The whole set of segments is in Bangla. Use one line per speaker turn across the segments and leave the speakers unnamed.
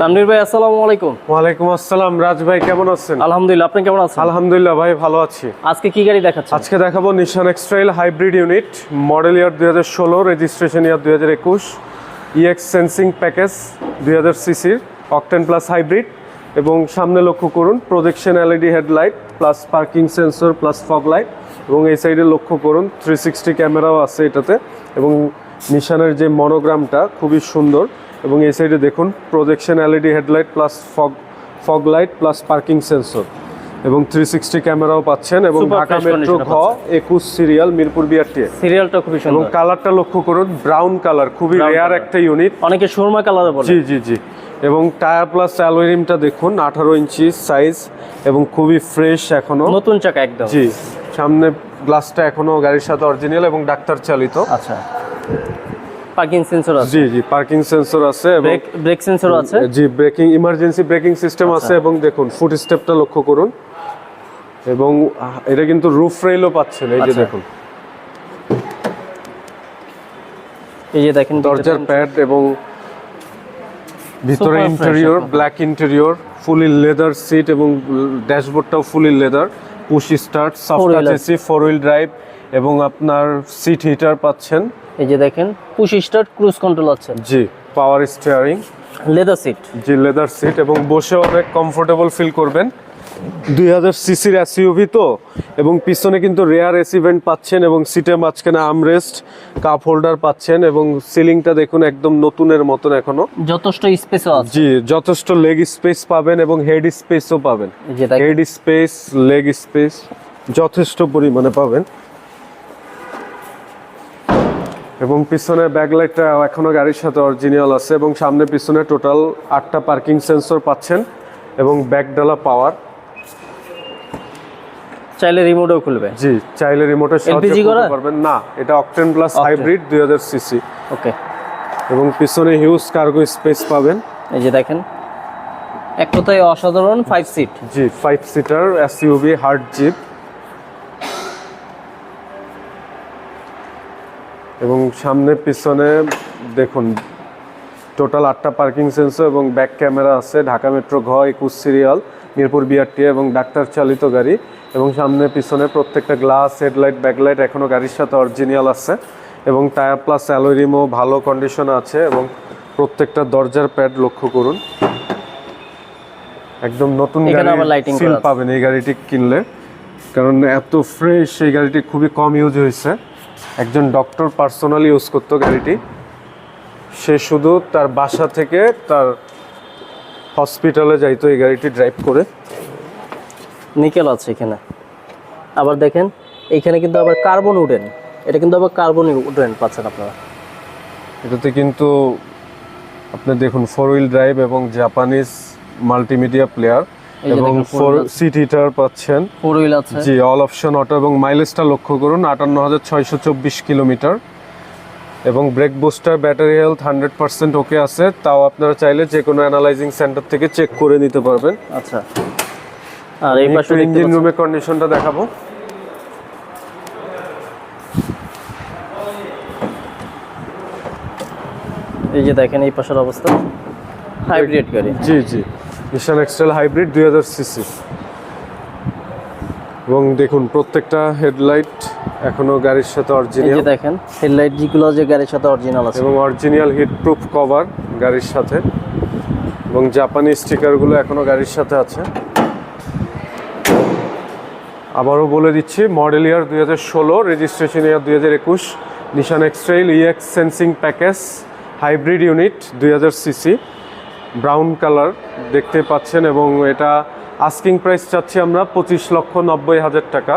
তানভীর ভাই আসসালামু আলাইকুম।
ওয়ালাইকুম আসসালাম। রাজ ভাই কেমন আছেন?
আলহামদুলিল্লাহ আপনি কেমন আছেন?
আলহামদুলিল্লাহ ভাই ভালো আছি।
আজকে কি গাড়ি দেখাচ্ছেন?
আজকে দেখাবো Nissan X Trail hybrid unit model year দুই হাজার ষোলো রেজিস্ট্রেশন ইয়ার দুই হাজার একুশ ইএক্স সেন্সিং প্যাকেজ দুই হাজার সিসির অকটেন প্লাস হাইব্রিড এবং সামনে লক্ষ্য করুন projection LED headlight plus parking sensor plus fog light এবং এই সাইডে লক্ষ্য করুন থ্রি সিক্সটি ক্যামেরাও আছে এটাতে এবং নিশানের যে মনোগ্রামটা খুবই সুন্দর এবং এই সাইডে দেখুন projection LED headlight plus fog fog light plus parking sensor এবং থ্রি সিক্সটি ক্যামেরাও পাচ্ছেন এবং ঢাকা মেট্রো ঘ একুশ সিরিয়াল মিরপুর বিআরটিএ
সিরিয়ালটা খুবই সুন্দর।
এবং কালারটা লক্ষ্য করুন ব্রাউন কালার খুবই রেয়ার একটা ইউনিট
অনেকে সুরমা কালার বলে।
জি জি জি। এবং টায়ার প্লাস অ্যালুমিনিয়ামটা দেখুন আঠারো ইঞ্চি সাইজ এবং খুবই ফ্রেশ এখনও।
নতুন চাকা একদম।
জি সামনে গ্লাসটা এখনও গাড়ির সাথে অরিজিনাল এবং ডাক্তার চালিত।
আচ্ছা। পার্কিং সেন্সর আছে?
জি জি পার্কিং সেন্সর আছে এবং
ব্রেক ব্রেক সেন্সরও আছে?
জি ব্রেকিং ইমার্জেন্সি ব্রেকিং সিস্টেম আছে এবং দেখুন ফুট স্টেপটা লক্ষ্য করুন। এবং এটা কিন্তু রুফ রেলও পাচ্ছেন এই যে
আচ্ছা।
দেখুন।
এই যে দেখেন
দরজার প্যাড এবং ভিতরে interior black interior fully leather seat এবং ড্যাশবোর্ডটাও fully leather push start soft AC four wheel drive এবং আপনার সিট হিটার পাচ্ছেন।
এই যে দেখেন পুশ স্টার্ট ক্রুজ কন্ট্রোল আছে।
জি পাওয়ার স্টিয়ারিং
লেদার সিট
জি লেদার সিট এবং বসে অনেক কমফোর্টেবল ফিল করবেন। দুই হাজার সিসির এসইউভি তো এবং পিছনে কিন্তু রেয়ার এসি ভেন্ট পাচ্ছেন এবং সিটে মাঝখানে আমরেস্ট কাপ হোল্ডার পাচ্ছেন এবং সিলিংটা দেখুন একদম নতুনের মতন এখনও।
যথেষ্ট স্পেস আছে।
জি যথেষ্ট লেগ স্পেস পাবেন এবং হেড স্পেসও পাবেন। হেড স্পেস লেগ স্পেস যথেষ্ট পরিমাণে পাবেন। এবং পিছনে ব্যাকলাইটটা এখনও গাড়ির সাথে অরিজিনাল আছে এবং সামনে পিছনে টোটাল আটটা পার্কিং সেন্সর পাচ্ছেন এবং ব্যাকডালা পাওয়ার
চাইলে রিমোটও খুলবে।
জি চাইলে রিমোটের সাহায্যে খুলতে পারবেন। না এটা অকটেন প্লাস হাইব্রিড দুই হাজার সিসি
ওকে
এবং পিছনে হিউজ কার্গো স্পেস পাবেন।
এই যে দেখেন এক কথায় অসাধারণ ফাইভ সিট
জি five seater SUV hard jeep এবং সামনে পিছনে দেখুন টোটাল আটটা পার্কিং সেন্সর এবং ব্যাক ক্যামেরা আছে। ঢাকা মেট্রো ঘ একুশ সিরিয়াল মিরপুর বিআরটি এবং ডাক্তার চালিত গাড়ি এবং সামনে পিছনে প্রত্যেকটা গ্লাস হেডলাইট ব্যাকলাইট এখনও গাড়ির সাথে অরিজিনাল আছে এবং টায়ার প্লাস অ্যালোরিমও ভালো কন্ডিশন আছে এবং প্রত্যেকটা দরজার প্যাড লক্ষ্য করুন। একদম নতুন গাড়ি ফিল পাবেন এই গাড়িটি কিনলে। কারণ এত ফ্রেশ এই গাড়িটি খুবই কম ইউজ হয়েছে। একজন ডক্টর পার্সোনালি ইউজ করতো গাড়িটি। সে শুধু তার বাসা থেকে তার হসপিটালে যাইতো এই গাড়িটি ড্রাইভ করে।
নিকেল আছে এখানে। আবার দেখেন এখানে কিন্তু আবার কার্বন উডেন। এটা কিন্তু আবার কার্বন উডেন পাচ্ছেন আপনারা।
এটাতে কিন্তু আপনি দেখুন ফোর হুইল ড্রাইভ এবং জাপানিজ মাল্টিমিডিয়া প্লেয়ার এবং ফোর সিট হিটার পাচ্ছেন।
ফোর হুইল আছে।
জি অল অপশন অটো এবং মাইলেজটা লক্ষ্য করুন আটান্ন হাজার ছয়শো চব্বিশ কিলোমিটার। এবং brake booster battery health hundred percent okay আছে। তাও আপনারা চাইলে যে কোনো অ্যানালাইজিং সেন্টার থেকে চেক করে নিতে পারবেন।
আচ্ছা। আর এই পাশে
ইঞ্জিন রুমের কন্ডিশনটা দেখাবো।
এই যে দেখেন এই পাশের অবস্থা। হাইব্রিড গাড়ি।
জি জি। নিশান এক্সটেল হাইব্রিড দুই হাজার সিসি। এবং দেখুন প্রত্যেকটা হেডলাইট এখনও গাড়ির সাথে অরিজিনাল
দেখেন হেডলাইট যেগুলো যে গাড়ির সাথে অরিজিনাল আছে।
এবং অরিজিনাল হিট প্রুফ কভার গাড়ির সাথে। এবং জাপানি স্টিকারগুলো এখনও গাড়ির সাথে আছে। আবারও বলে দিচ্ছি মডেল ইয়ার দুই হাজার ষোলো রেজিস্ট্রেশন ইয়ার দুই হাজার একুশ Nissan X Trail EX sensing package hybrid unit দুই হাজার সিসি। ব্রাউন কালার দেখতে পাচ্ছেন এবং এটা আস্কিং প্রাইস চাচ্ছি আমরা পঁচিশ লক্ষ নব্বই হাজার টাকা।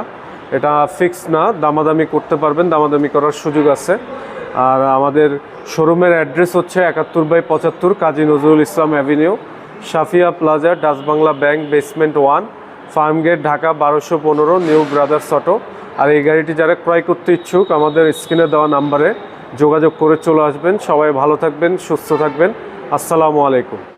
এটা ফিক্স না, দামাদামি করতে পারবেন, দামাদামি করার সুযোগ আছে। আর আমাদের শোরুমের অ্যাড্রেস হচ্ছে একাত্তর বাই পঁচাত্তর Kazi Nazrul Islam avenue Safia plaza Dutch Bangla bank basement one Farmgate Dhaka বারোশো পনেরো নিউ ব্রাদার্স অটো আর এই গাড়িটি যারা ক্রয় করতে ইচ্ছুক, আমাদের স্ক্রিনে দেওয়া নাম্বারে যোগাযোগ করে চলে আসবেন। সবাই ভালো থাকবেন, সুস্থ থাকবেন। আসসালামু আলাইকুম।